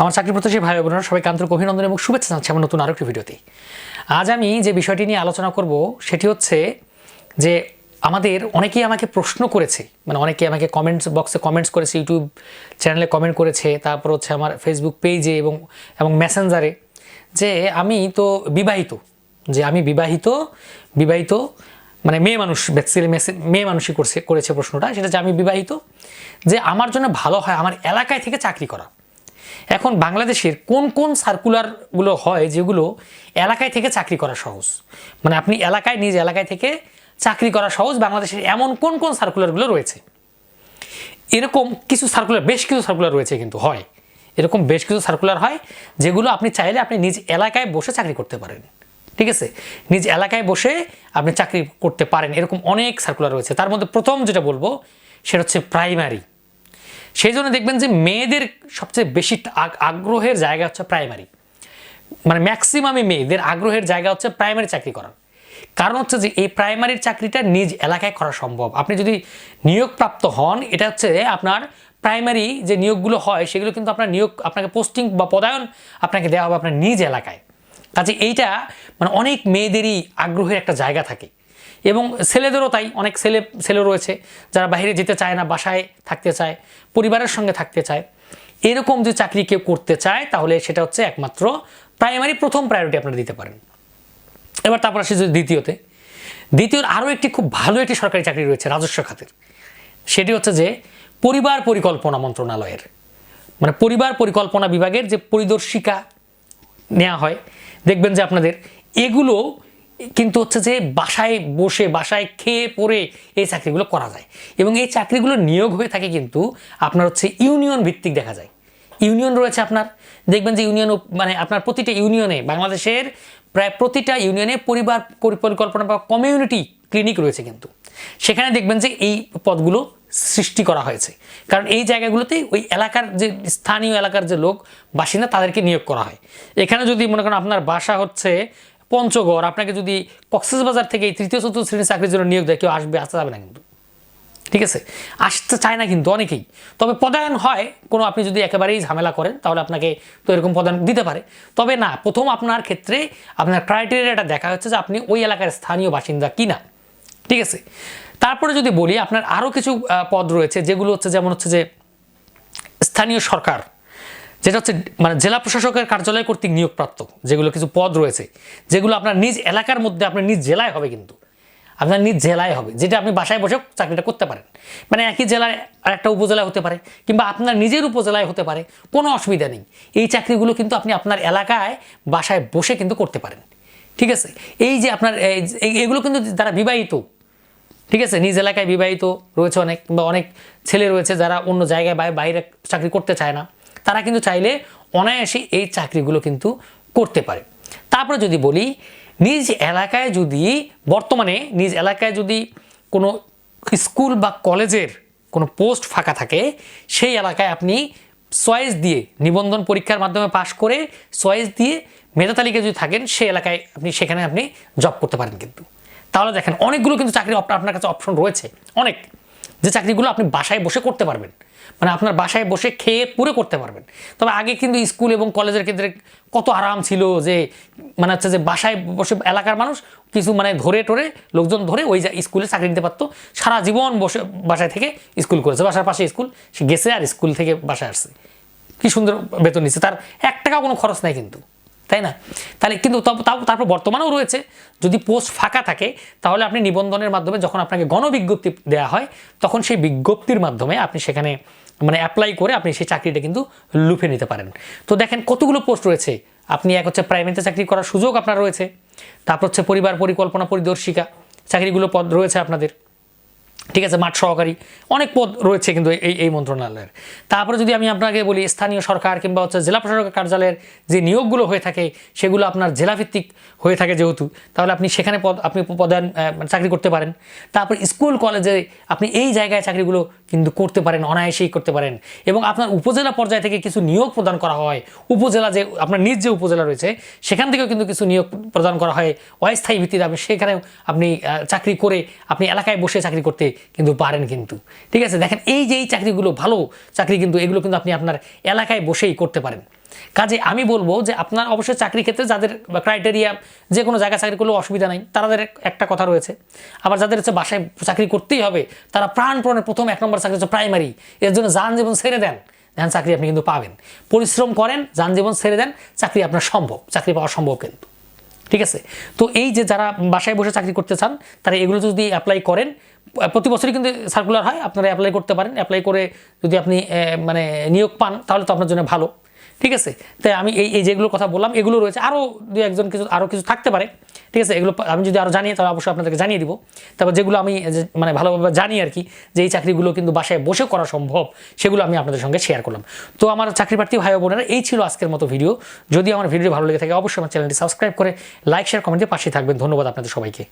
আমার চাকরি প্রত্যাশী ভাই বোনেরা সবাইকে আন্তরিক অভিনন্দন এবং শুভেচ্ছা জানাচ্ছি আমার নতুন আরেকটি ভিডিওতে। আজ আমি যে বিষয়টি নিয়ে আলোচনা করব, সেটি হচ্ছে যে আমাদের অনেকেই আমাকে প্রশ্ন করেছে মানে অনেকে আমাকে কমেন্টস বক্সে কমেন্টস করেছে ইউটিউব চ্যানেলে কমেন্ট করেছে, তারপর হচ্ছে আমার ফেসবুক পেজে এবং এবং মেসেঞ্জারে যে আমি তো বিবাহিত, যে আমি বিবাহিত বিবাহিত মানে মেয়ে মানুষ বেসিক্যালি মেয়ে মানুষই করছে, করেছে প্রশ্নটা, সেটা যে আমি বিবাহিত, যে আমার জন্য ভালো হয়, আমার এলাকায় থেকে চাকরি করা। এখন বাংলাদেশের কোন কোন সার্কুলারগুলো হয় যেগুলো এলাকায় থেকে চাকরি করা সহজ? মানে আপনি এলাকায়, নিজ এলাকায় থেকে চাকরি করা সহজ বাংলাদেশের এমন কোন কোন সার্কুলারগুলো রয়েছে? এরকম কিছু সার্কুলার বেশ কিছু সার্কুলার রয়েছে কিন্তু, হয়। এরকম বেশ কিছু সার্কুলার হয় যেগুলো আপনি চাইলে আপনি নিজ এলাকায় বসে চাকরি করতে পারেন। ঠিক আছে? নিজ এলাকায় বসে আপনি চাকরি করতে পারেন। এরকম অনেক সার্কুলার রয়েছে। তার মধ্যে প্রথম যেটা বলব, সেটা হচ্ছে প্রাইমারি সেই জন্য দেখবেন যে মেয়েদের সবচেয়ে বেশি আগ- আগ্রহের জায়গা হচ্ছে প্রাইমারি মানে ম্যাক্সিমামই মেয়েদের আগ্রহের জায়গা হচ্ছে প্রাইমারি চাকরি করার। কারণ হচ্ছে যে এই প্রাইমারির চাকরিটা নিজ এলাকায় করা সম্ভব। আপনি যদি নিয়োগপ্রাপ্ত হন, এটা হচ্ছে আপনার প্রাইমারি যে নিয়োগগুলো হয়, সেগুলো কিন্তু আপনার নিয়োগ, আপনাকে পোস্টিং বা পদায়ন আপনাকে দেওয়া হবে আপনার নিজ এলাকায়। কাজে এইটা মানে অনেক মেয়েদেরই আগ্রহের একটা জায়গা থাকে। এবং ছেলেদেরও তাই, অনেক ছেলে ছেলে রয়েছে যারা বাইরে যেতে চায় না, বাসায় থাকতে চায়, পরিবারের সঙ্গে থাকতে চায়। এরকম যে চাকরি কেউ করতে চায়, তাহলে সেটা হচ্ছে একমাত্র প্রাইমারি প্রথম প্রায়োরিটি আপনারা দিতে পারেন। এবার তারপর আসি যদি দ্বিতীয়তে। দ্বিতীয় আরও একটি খুব ভালো একটি সরকারি চাকরি রয়েছে রাজস্ব খাতের। সেটি হচ্ছে যে পরিবার পরিকল্পনা মন্ত্রণালয়ের। মানে পরিবার পরিকল্পনা বিভাগের যে পরিদর্শিকা নেওয়া হয়, দেখবেন যে আপনাদের এগুলো কিন্তু হচ্ছে যে বাসায় বসে, বাসায় খেয়ে পরে এই চাকরিগুলো করা যায়। এবং এই চাকরিগুলো নিয়োগ হয়ে থাকে কিন্তু আপনার হচ্ছে ইউনিয়ন ভিত্তিক দেখা যায়। ইউনিয়ন রয়েছে আপনার। দেখবেন যে ইউনিয়ন মানে আপনার প্রতিটা ইউনিয়নে, বাংলাদেশের প্রায় প্রতিটা ইউনিয়নে পরিবার পরিকল্পনা বা কমিউনিটি ক্লিনিক রয়েছে কিন্তু। সেখানে দেখবেন যে এই পদগুলো সৃষ্টি করা হয়েছে। কারণ এই জায়গাগুলোতে ওই এলাকার যে স্থানীয় এলাকার যে লোক, বাসিন্দা তাদেরকে নিয়োগ করা হয়। এখানে যদি মনে করেন আপনার বাসা হচ্ছে পঞ্চগড়, আপনাকে যদি কক্সবাজার থেকে এই তৃতীয়, চতুর্থ শ্রেণির চাকরির জন্য নিয়োগ দেয়, কেউ আসবে, আসতে যাবে না কিন্তু। ঠিক আছে? আসতে চায় না কিন্তু অনেকেই। তবে পদায়ন হয়, কোনো আপনি যদি একেবারেই ঝামেলা করেন, তাহলে আপনাকে তো এরকম পদায়ন দিতে পারে। তবে না, প্রথম আপনার ক্ষেত্রে আপনার ক্রাইটেরিয়াটা দেখা হচ্ছে যে আপনি ওই এলাকার স্থানীয় বাসিন্দা কি না ঠিক আছে? তারপরে যদি বলি, আপনার আরও কিছু পদ রয়েছে, যেগুলো হচ্ছে যেমন হচ্ছে যে স্থানীয় সরকার। যেটা হচ্ছে মানে জেলা প্রশাসকের কার্যালয় কর্তৃক নিয়োগপ্রাপ্ত, যেগুলো কিছু পদ রয়েছে, যেগুলো আপনার নিজ এলাকার মধ্যে আপনার নিজ জেলায় হবে কিন্তু। আপনার নিজ জেলায় হবে, যেটা আপনি বাসায় বসে চাকরিটা করতে পারেন। মানে একই জেলায় আর একটা উপজেলায় হতে পারে, কিংবা আপনার নিজের উপজেলায় হতে পারে, কোনো অসুবিধা নেই। এই চাকরিগুলো কিন্তু আপনি আপনার এলাকায় বাসায় বসে কিন্তু করতে পারেন। ঠিক আছে? এই যে আপনার এগুলো কিন্তু যারা বিবাহিত। ঠিক আছে? নিজ এলাকায় বিবাহিত রয়েছে অনেক, কিংবা অনেক ছেলে রয়েছে যারা অন্য জায়গায় বাই- বাইরে চাকরি করতে চায় না। তারা কিন্তু চাইলে অনায়াসে এই চাকরিগুলো কিন্তু করতে পারে। তারপরে যদি বলি, নিজ এলাকায় যদি, বর্তমানে নিজ এলাকায় যদি কোনো স্কুল বা কলেজের কোনো পোস্ট ফাঁকা থাকে, সেই এলাকায় আপনি চয়েস দিয়ে নিবন্ধন পরীক্ষার মাধ্যমে পাশ করে চয়েস দিয়ে মেধা তালিকায় যদি থাকেন সে এলাকায় আপনি, সেখানে আপনি জব করতে পারেন কিন্তু। তাহলে দেখেন, অনেকগুলো কিন্তু চাকরি আপনার কাছে অপশন রয়েছে। অনেক। যে চাকরিগুলো আপনি বাসায় বসে করতে পারবেন। মানে আপনার বাসায় বসে খেয়ে পুরো করতে পারবেন। তবে আগে কিন্তু স্কুল এবং কলেজের ক্ষেত্রে কত আরাম ছিল যে মানে হচ্ছে যে বাসায় বসে এলাকার মানুষ কিছু মানে ধরে টরে লোকজন ধরে ওই স্কুলে চাকরি নিতে পারতো। সারা জীবন বসে বাসায় থেকে স্কুল করেছে। বাসার পাশে স্কুল, সে গেছে আর স্কুল থেকে বাসায় আসছে। কি সুন্দর বেতন নিচ্ছে। তার এক টাকাও কোনো খরচ নাই কিন্তু। তাই না? তাহলে কিন্তু তারপর বর্তমানেও রয়েছে। যদি পোস্ট ফাঁকা থাকে, তাহলে আপনি নিবন্ধনের মাধ্যমে যখন আপনাকে গণবিজ্ঞপ্তি দেওয়া হয়, তখন সেই বিজ্ঞপ্তির মাধ্যমে আপনি সেখানে মানে অ্যাপ্লাই করে আপনি সেই চাকরিটা কিন্তু লুফে নিতে পারেন। তো দেখেন কতগুলো পোস্ট রয়েছে। আপনি এক হচ্ছে প্রাইমারিতে চাকরি করার সুযোগ আপনার রয়েছে। তারপর হচ্ছে পরিবার পরিকল্পনা পরিদর্শিকা। চাকরিগুলো পদ রয়েছে আপনাদের। ঠিক আছে, মাঠ সহকারী। অনেক পদ রয়েছে কিন্তু এই এই মন্ত্রণালয়ের। তারপরে যদি আমি আপনাকে বলি, স্থানীয় সরকার কিংবা হচ্ছে জেলা প্রশাসকের কার্যালয়ের যে নিয়োগগুলো হয়ে থাকে, সেগুলো আপনার জেলাভিত্তিক হয়ে থাকে যেহেতু, তাহলে আপনি সেখানে পদ, আপনি পদায়ন চাকরি করতে পারেন। তারপর স্কুল, কলেজে আপনি এই জায়গায় চাকরিগুলো কিন্তু করতে পারেন, অনায়াসেই করতে পারেন। এবং আপনার উপজেলা পর্যায় থেকে কিছু নিয়োগ প্রদান করা হয়। উপজেলা যে, আপনার নিজ যে উপজেলা রয়েছে, সেখান থেকেও কিন্তু কিছু নিয়োগ প্রদান করা হয় অস্থায়ী ভিত্তিতে। আপনি সেখানেও আপনি চাকরি করে আপনি এলাকায় বসে চাকরি করতে কিন্তু পারেন কিন্তু। ঠিক আছে? দেখেন, এই যে এই চাকরিগুলো, ভালো চাকরি কিন্তু এগুলো কিন্তু আপনি আপনার এলাকায় বসেই করতে পারেন। কাজে আমি বলব যে আপনার অবশ্যই চাকরি ক্ষেত্রে যাদের ক্রাইটেরিয়া যে কোনো জায়গায় চাকরি করলেও অসুবিধা নাই তাদের একটা কথা রয়েছে। আবার যাদের হচ্ছে বাসায় চাকরি করতেই হবে, তারা প্রাণপণে প্রথম এক নম্বর চাকরি হচ্ছে প্রাইমারি এর জন্য যান জীবন ছেড়ে দেন। দেখেন, চাকরি আপনি কিন্তু পাবেন। পরিশ্রম করেন, যান জীবন ছেড়ে দেন, চাকরি আপনার সম্ভব, চাকরি পাওয়া সম্ভব কিন্তু। ঠিক আছে? তো এই যে যারা বাসায় বসে চাকরি করতে চান, তারা এগুলো যদি অ্যাপ্লাই করেন, প্রতি বছরই কিন্তু সার্কুলার হয়, আপনারা অ্যাপ্লাই করতে পারেন। অ্যাপ্লাই করে যদি আপনি মানে নিয়োগ পান, তাহলে তো আপনার জন্য ভালো। ঠিক আছে? তাই আমি এই এই যেগুলোর কথা বললাম, এগুলো রয়েছে। আরও দু একজন কিছু আরও কিছু থাকতে পারে। ঠিক আছে, এগুলো আমি যদি আরও জানি, তাহলে অবশ্যই আপনাদেরকে জানিয়ে দিব। তারপর যেগুলো আমি মানে ভালোভাবে জানি আর কি, যে এই চাকরিগুলো কিন্তু বাসায় বসে করা সম্ভব, সেগুলো আমি আপনাদের সঙ্গে শেয়ার করলাম। তো আমার চাকরি প্রার্থী ভাই বোনেরা, এই ছিল আজকের মতো ভিডিও যদি আমার ভিডিও ভালো লেগে থাকে, অবশ্যই আমার চ্যানেলটি সাবস্ক্রাইব করে লাইক শেয়ার কমেন্টে পাশে থাকবেন। ধন্যবাদ আপনাদের সবাইকে।